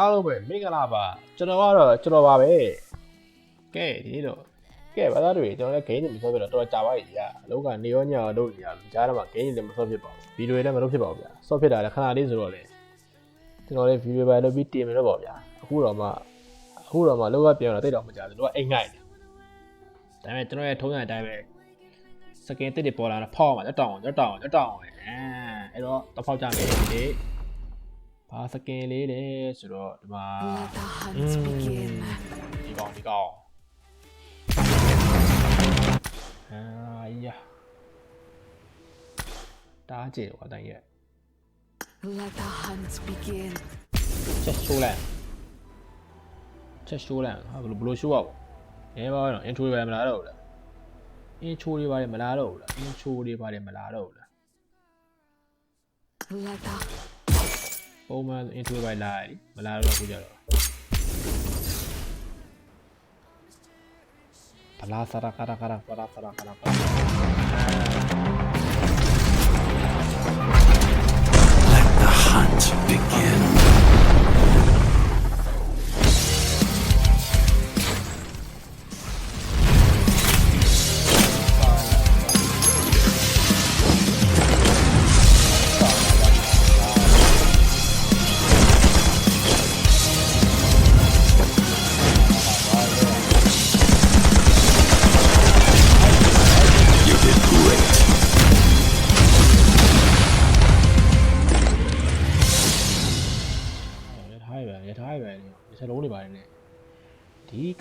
အားလုံးပဲမင်္ဂလာပါကျွန်တော်ကတော့ကျွန်တော်ပါပဲကဲဒီနေ့တော့ကဲဘာသာတွေကျွန်တော်လည်း game တွေမဆော့ဖြစ်တော့တော်တော်ကြာပါပြီကြာအလုံးကနေရောညရောလုပ်နေရလို့ကြားထဲမှာ game တွေလည်းမဆော့ဖြစ်ပါဘူးဗီဒီယိုတွေလည်းမလုပ်ဖြစ်ပါဘူးဗျာဆော့ဖြစ်တာလည်းခဏလေးဆိုတော့လေကျွန်တော်လည်းဗီဒီယိုပဲလုပ်ပြီးတင်မယ်တော့ပေါ့ဗျာအခုတော့မှအခုတော့မှလောကပြောင်းတော့တိတ်တော့မကြဘူးတို့ကအိမ်ငိုက်တယ်ဒါပေမဲ့ကျွန်တော်ရဲ့ထုံးစံအတိုင်းပဲစကင်တစ်တွေပေါ်လာတော့ဖောက်အောင်ရွတ်တောင်းအောင်ရွတ်တောင်းအောင်ရွတ်တောင်းအောင်အဲအဲ့တော့တော့ဖောက်ကြမယ်ဒီနေ့ ဘာစကင်လေးလဲဆိုတော့ဒီမှာ Let the อื hunt ม begin. ဒီကောင်ဒီကောင်အာယာတားကြည့်တော့အတိုင်းရဲ့ Let the hunt begin. ချက်ရှိုးလိုက်ချက်ရှိုးလိုက်ဟာဘယ်လိုဘယ်လိုရှိုးရအောင်အဲပါတော့ intro တွေမလာတော့ဘူးလား intro တွေပါတယ်မလာတော့ဘူးလား intro တွေပါတယ်မလာတော့ဘူးလား Let the ပုံမှန် intro တွေလာရည်မလာတော့ဘူးကြတော့ဘလာစရာခရာခရာပရာစရာခရာပရာ Let the hunt begin.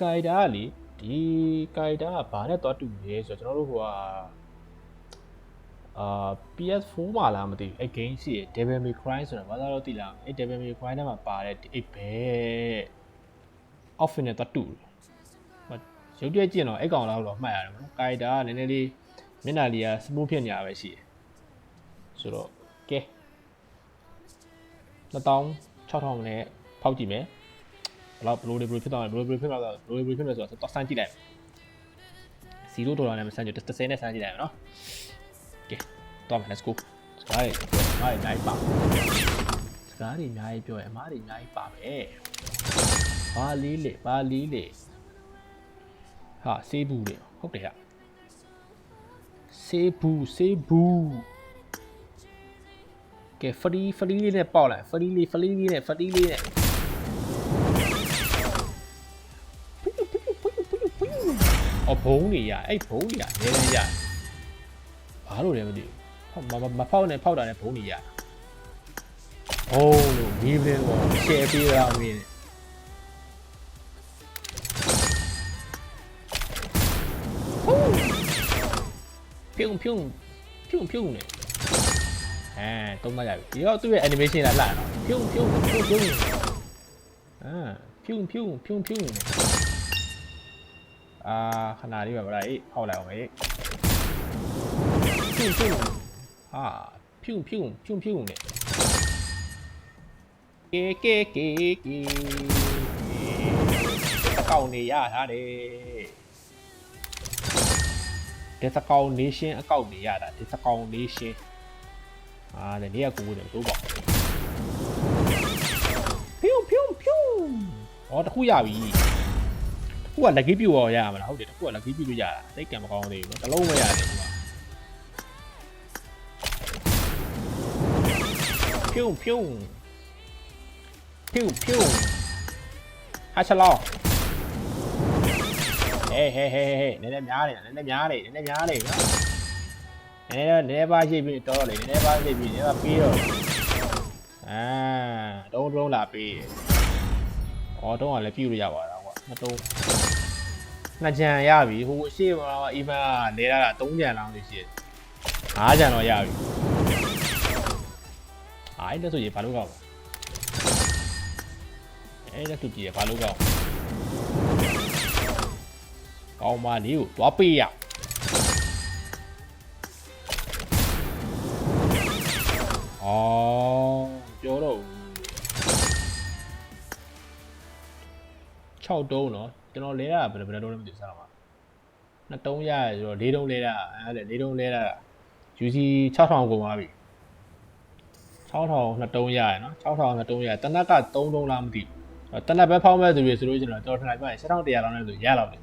ကိုက်တာကလေဒီကိုက်တာကဘာနဲ့တော့တူလဲဆိုတော့ကျွန်တော်တို့ဟိုကအာ PS4 မှာလားမသိဘူးအဲ့ game ရှိရ Devil May Cry ဆိုတာဘာသာတော့သိလားအဲ့ Devil May Cry ထဲမှာပါတဲ့အဲ့ဘဲ outfit နဲ့တော့တူတယ်ဟိုရုပ်တရက်ကြည့်တော့အဲ့ကောင်လားတော့မှတ်ရတယ်နော်ကိုက်တာကနည်းနည်းလေးမျက်နှာလေးက smooth ဖြစ်နေရပဲရှိတယ်ဆိုတော့ကဲ2600နဲ့ဖောက်ကြည့်မယ် ဘယ်လောက်ဘလိုတွေဘလိုဖြစ်သွားလဲဘလိုဘလိုဖြစ်သွားလဲဘလိုဘလိုဖြစ်လဲဆိုတော့တော့စမ်းကြည့်လိုက်0ဒေါ်လာနဲ့မစမ်းကြည့်30နဲ့စမ်းကြည့်လိုက်မယ်နော်ကဲတော့မယ် let's go စကားတွေအမားတွေအများကြီးပါစကားတွေအများကြီးပြောရင်အမားတွေအများကြီးပါပဲဘာလေးလေဘာလေးလေဟာဆေးဘူးလေဟုတ်တယ်ဟာဆေးဘူးဆေးဘူးကဲဖရီဖရီလေးနဲ့ပေါက်လိုက်ဖရီလေးဖရီလေးနဲ့ဖရီလေးနဲ့ အဘုံနေရအဲ့ဘုံနေရနည်းနည်းရဘာလို့လဲမသိဘူးမမဖောက်နဲ့ဖောက်တာနဲ့ဘုံနေရဘုံလို့ဒီပင်းတော့ရှယ်ပေးရအောင်မင်းပြုံပြုံပြုံပြုံနဲ့အဲတုံးမရပြီဒီတော့သူ့ရဲ့ animation လာလာတော့ဖြုံဖြုံဖြုံဖြုံအာဖြုံဖြုံဖြုံဖြုံ အာခဏလေးပါဗလားအေးဟောက်လိုက်အောင်အေးဖြုံဖြုံဟာဖြုံဖြုံဖြုံဖြုံနဲ့ကေကေကေကေအကောင့်နေရထားတယ်ဒီစကောင် nation အကောင့်နေရတာဒီစကောင် nation အာလည်းနေရကိုကိုတယ်တိုးပေါ့ဖြူဖြူဖြူအော်တခုရပြီတခုက လက်ကြီးပြူရောရရမလားဟုတ်တယ်တခုကလက်ကြီးပြူလို့ရတာစိတ်ကံမကောင်းသေးဘူးနော်တစ်လုံးမရတယ်ဒီမှာဖြူဖြူဖြူဖြူဟာချလောဟေးဟေးဟေးဟေးနည်းနည်းများတယ်နည်းနည်းများတယ်နည်းနည်းများတယ်နော်နည်းတော့နည်းပါရှိပြီတော်တော်လေးနည်းပါရှိပြီနည်းပါပြီးတော့အာတုံးတုံးလာပြီးဩတုံးကလည်းပြူလို့ရပါတော့ကွာနှစ်တုံး နှစ်ကြံရပြီဟိုအရှိမအီမန်ကနေရတာ3ကြံလောင်းလို့ရှိတယ်5ကြံတော့ရပြီအားအဲ့ဒါဆိုရင်ဘာလို့ကောက်အဲ့ဒါသူကြည့်ရဘာလို့ကောက်ကောင်းပါလေးကိုတွားပေးရအော် 6တုံးနော်ကျွန်တော်လဲတာဘယ်ဘယ်တုံးလဲမသိဘူးစားတော့မှာ2တုံးရရဆိုတော့4တုံးလဲတာအဲ့ဒါ4တုံးလဲတာ UC 6000ကုန်သွားပြီ6000 2တုံးရရနော်6000 2တုံးရတနက်က3တုံးလားမသိဘူးတနက်ပဲဖောက်မဲ့သူတွေဆိုလို့ကျွန်တော်တော်ထလိုက်ပါ6100လောက်နဲ့ဆိုရလောက်တယ်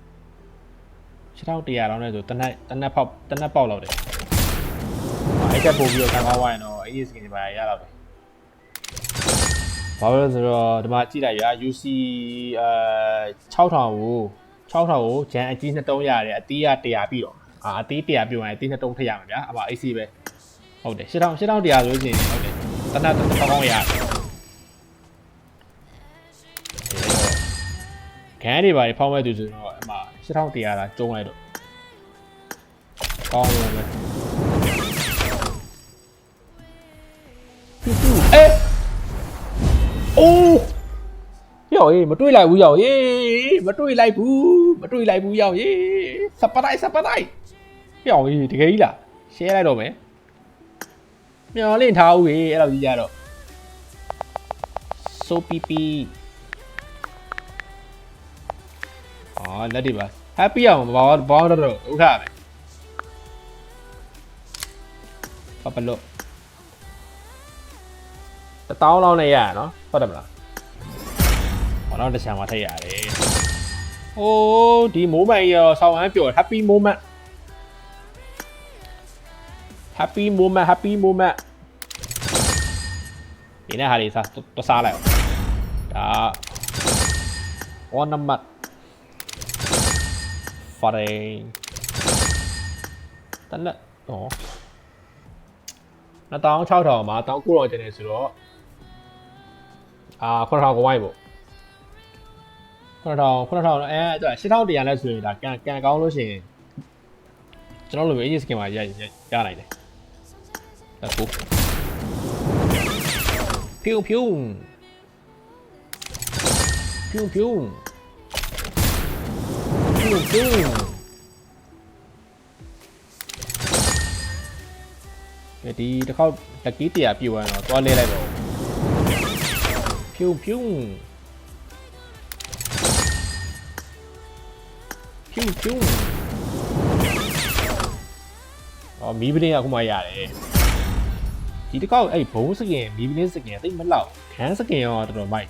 6100လောက်နဲ့ဆိုတနက်တနက်ဖောက်တနက်ပေါက်လောက်တယ်အဲ့တက်ပို့ပြီးတော့ခံသွားရရင်တော့ ASK တွေပါရလောက်တယ် ဘာလို့လဲဆိုတော့ဒီမှာကြည့်လိုက်ရ UC အဲ6000ကို6000ကိုဂျန်အကြီး2တုံးရတယ်အတီးက100ပြီးတော့အာအတီး100ပြုတ်ရင်အတီး2တုံးထည့်ရမှာဗျာအမ AC ပဲဟုတ်တယ်8000 8100ဆိုလို့ရှိရင်ဟုတ်တယ်တနက်တစ်ကောင်းရတယ်ခန်းတွေပါဖောင်းမဲ့သူဆိုတော့အမ8100လားကျုံးလိုက်တော့ကောင်းတယ်ပဲ ယောအေးမတွေးလိုက်ဘူးယောအေးမတွေးလိုက်ဘူးမတွေးလိုက်ဘူးယောအေးစပတိုင်းစပတိုင်းယောအေးတကယ်ကြီးလား share လိုက်တော့မယ်မျောလင့်ထားဦးဟေးအဲ့လိုကြီးကြတော့ so pp အော်လက်တွေပါ happy အောင်ဘာဘာတော့တော့ဥထားမယ်ပပလို့တတောင်းလောက်နဲ့ရရနော်ဟုတ်တယ်မလား ဟောတော့တစ်ချမ်းမှာထည့်ရတယ်โอ้ဒီ moment ရောဆောင်းဟန်းပြော happy moment happy moment happy moment ဒီနေ့ဟာလေးစားတစားလိုက်ဒါ ornament ဖရိန်တနက်ဟော2600မှာ1900ကျန်နေဆိုတော့အာ9000ကိုဝိုင်းပေါ့ 9000 9000အဲအဲ့8100နဲ့ဆိုရင်ဒါကန်ကန်ကောင်းလို့ရှိရင်ကျွန်တော်လိုပဲ AG skin မှာရရရနိုင်တယ်ဒါကိုဖြူဖြူဖြူဖြူဖြူဖြူဒီတစ်ခေါက်တက်ကီးတရာပြည့်သွားတော့သွားလဲလိုက်ပါဦးဖြူဖြူ ဖြူဖြူအော်မီးပင်းကအခုမှရတယ်ဒီတစ်ခေါက်အဲ့ဘုံစကင်မီးပင်းစကင်တိတ်မလောက်ခန်းစကင်ရောတော်တော်မိုက်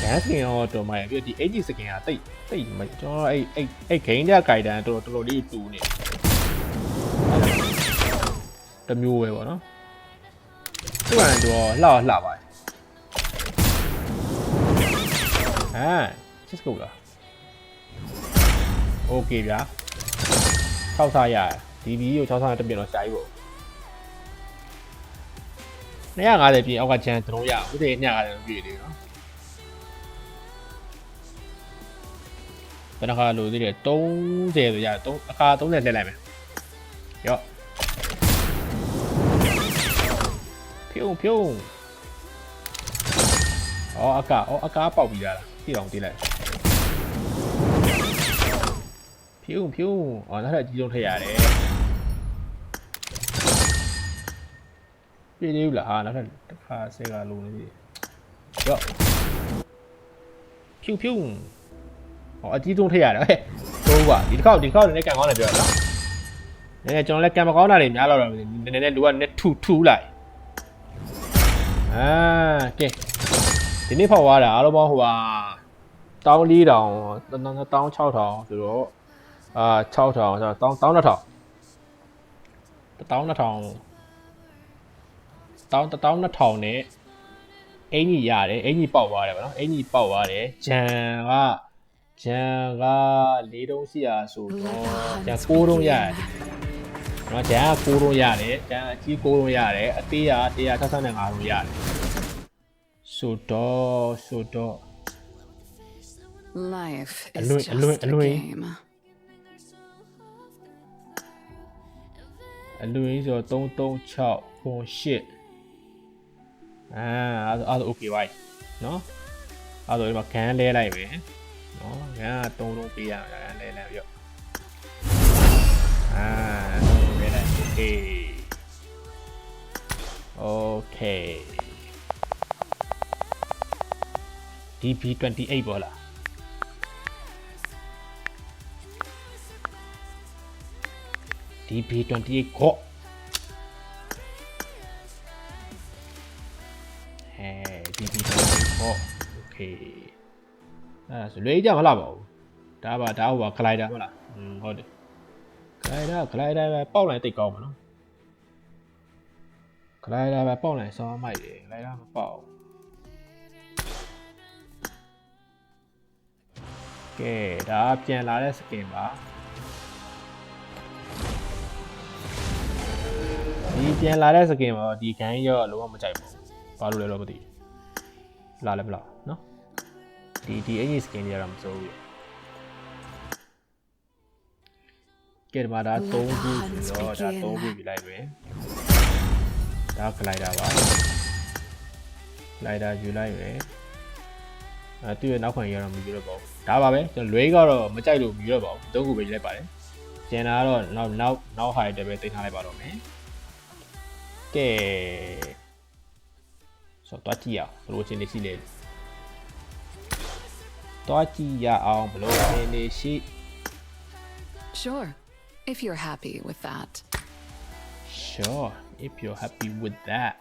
ခန်းစကင်ရောတော်တော်မိုက်ပြီးတော့ဒီ AG စကင်ကတိတ်တိတ်မကျွန်တော်အဲ့အဲ့အဲ့ဂိမ်းကြဂိုင်တန်တော်တော်တော်လေးတူနေတမျိုးပဲပေါ့နော်သူကလည်းတော့လှလှပါတယ်ဟာချစ်ကိုလား โอเคဗျာ6စားရတယ်ဒီဗီဒီယို6စားတက်ပြင်တော့ရှားကြီးပေါ့250ပြင်အောက်ကချမ်းတုံးရအောင်ဥဒေ250ပြည့်တယ်နော် ဘယ်နှခါလိုသေးတယ်30ဆိုရတယ်3အခါ30လှည့်လိုက်မယ်ရော့ဖြုံဖြုံအော်အကာအော်အကာပေါက်ပြီးလာတာပြည့်အောင်တီးလိုက် ဖြုံဖြုံအော်နောက်ထပ်အကြီးဆုံးထည့်ရတယ်ပြည့်သေးဘူးလားဟာနောက်ထပ်တစ်ခါဆဲကလိုနေပြီရော့ဖြူဖြူဟောအကြီးဆုံးထည့်ရတယ်ဟဲ့ဟုတ်ပါဒီတစ်ခေါက်ဒီတစ်ခေါက်လည်းကန်ကောင်းတယ်ပြောတာနော်နည်းနည်းကျွန်တော်လည်းကန်မကောင်းတာတွေများတော့တယ်နည်းနည်းလူကနည်းထူထူလိုက်အာကဲဒီနေ့ဖောက်သွားတာအားလုံးပေါင်းဟိုဟာ1400တောင်း6000ဆိုတော့ အာ6000ဆိုတော့1000 1000 1000 1000 1000 1000နဲ့အင်ကြီးရတယ်အင်ကြီးပေါက်သွားတယ်ဗောနော်အင်ကြီးပေါက်သွားတယ်ဂျန်ကဂျန်က၄တုံးရှိရဆိုတော့ဂျန်6တုံးရတယ်။နော်ဂျန်က6တုံးရတယ်ဂျန်အကြီး6တုံးရတယ်အသေးက165တုံးရတယ်။ဆိုတော့ဆိုတော့ Life is Alloy- just alloy- a alloy. game. အလူရင်းဆိုတော့336ခွန်8အာအဲ့ဒါအဲ့ဒါ okay ပါနော်အဲ့ဒါဒီမှာဂန်လဲလိုက်မယ်နော်ဂန်က3တုံးပေးရမှာဂန်လဲလိုက်ရော့အာ3တုံးလဲလိုက် okay okay DP28 ပေါ့လား DP28 ခော့ဟဲ DP28 ခော့ โอเค အဲ့ဒါဆိုလွေးကြမလားပါဘူးဒါပါဒါဟိုပါဂလိုက်ဒါမလားอืมဟုတ်တယ်ဂလိုက်ဒါဂလိုက်ဒါပဲပေါက်လိုက်တိတ်ကောင်းမှာနော်ဂလိုက်ဒါပဲပေါက်လိုက်စောင်းမိုက်တယ်ဂလိုက်ဒါမပေါက်ကဲဒါပြန်လာတဲ့စကင်ပါ ဒီပြန်လာတဲ့စကင်ပါဒီခိုင်းရောလုံးဝမကြိုက်ဘူးဘာလို့လဲတော့မသိဘူးလာလဲမလားနော်ဒီဒီအကြီး skin တွေကတော့မစိုးဘူးကဲဒီမှာဒါ3ခုပြီးတော့ဒါ3ခုပြီးလိုက်ပဲဒါ glider ပါ glider ယူလိုက်ပဲအဲသူ့ရဲ့နောက်ခွန်ရတော့မယူတော့ပါဘူးဒါပါပဲကျွန်တော်လွဲကတော့မကြိုက်လို့မယူတော့ပါဘူးသုံးခုပဲယူလိုက်ပါတယ်ကျန်တာကတော့နောက်နောက်နောက် high တက်ပဲတင်ထားလိုက်ပါတော့မယ် ကဲဆိုတော့ကြည့်အောင်ဘယ်လိုအချင်းလေးရှိလဲတွားကြည့်ရအောင်ဘလို့နေနေရှိ Sure, if you're happy with that. sure if you're happy with that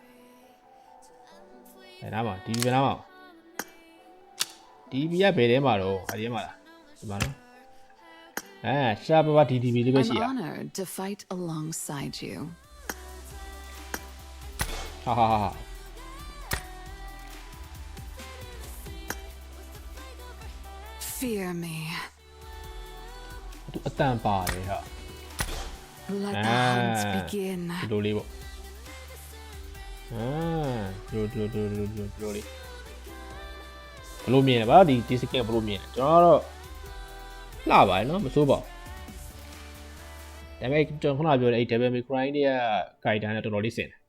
အဲ့ဒါမှဒီဘယ်နာမှာဒီဘီကဘယ်ထဲမှာတော့အရင်မှာလားဒီမှာနော်အဲရှာပပ DDB လေးပဲ I'm ရှိရ honored to fight alongside you. ဟာဟာဟာ Fear me. သူအတန်ပါတယ်ဟာ Let the hunt Ah. begin. ဒီလိုလေးပေါ့အာဒီလိုဒီလိုဒီလိုဒီလိုဒီလိုလေးဘလို့မြင်လဲဗောဒီဒီစကင်ဘလို့မြင်လဲကျွန်တော်ကတော့လှပါတယ်နော်မဆိုးပါဘူးဒါပေမဲ့ကျွန်တော်ခုနပြောတဲ့အဲ့ Devil May Cry တွေက character နဲ့တော်တော်လေးဆင်တယ်ကဲ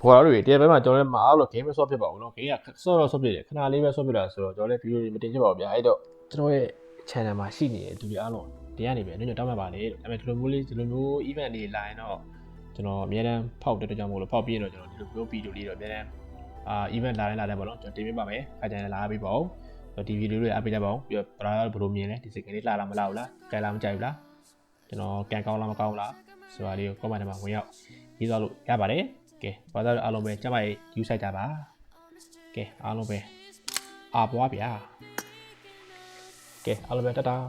ဘောရတွေတရားဘက်မှာကျွန်တော်လည်းမအားလို့ game မဆော့ဖြစ်ပါဘူးเนาะ game ကဆော့တော့ဆော့ဖြစ်တယ်ခဏလေးပဲဆော့ဖြစ်တာဆိုတော့ကျွန်တော်လည်း video တွေမတင်ဖြစ်ပါဘူးဗျာအဲ့တော့ကျွန်တော်ရဲ့ channel မှာရှိနေတဲ့သူတွေအားလုံးတရားနေပဲညညတောင်းမှပါလေဒါပေမဲ့ဒီလိုမျိုးလေးဒီလိုမျိုး event တွေလာရင်တော့ကျွန်တော်အများတန်းဖောက်တဲ့အတွက်ကြောင့်မို့လို့ဖောက်ပြရင်တော့ကျွန်တော်ဒီလိုမျိုး video လေးတော့အများတန်းအာ event လာရင်လာတယ်ပေါ့နော်ကျွန်တော်တင်ပြပါမယ်ခါကြရင်လာပေးပါဦးဆိုတော့ဒီ video လေးအားပေးကြပါဦးပြီးတော့ brother ဘယ်လိုမြင်လဲဒီစကင်လေးလှလာမလားဘူးလားကြိုက်လားမကြိုက်ဘူးလားကျွန်တော်ကန်ကောင်းလားမကောင်းဘူးလားဆိုတာလေးကို comment ထဲမှာဝင်ရောက်ရေးသွားလို့ရပါတယ် ကဲ brother အားလုံးပဲကြမ်းပါရေး view ဆိုင်ကြပါကဲအားလုံးပဲအာပွားဗျာကဲအားလုံးပဲတတား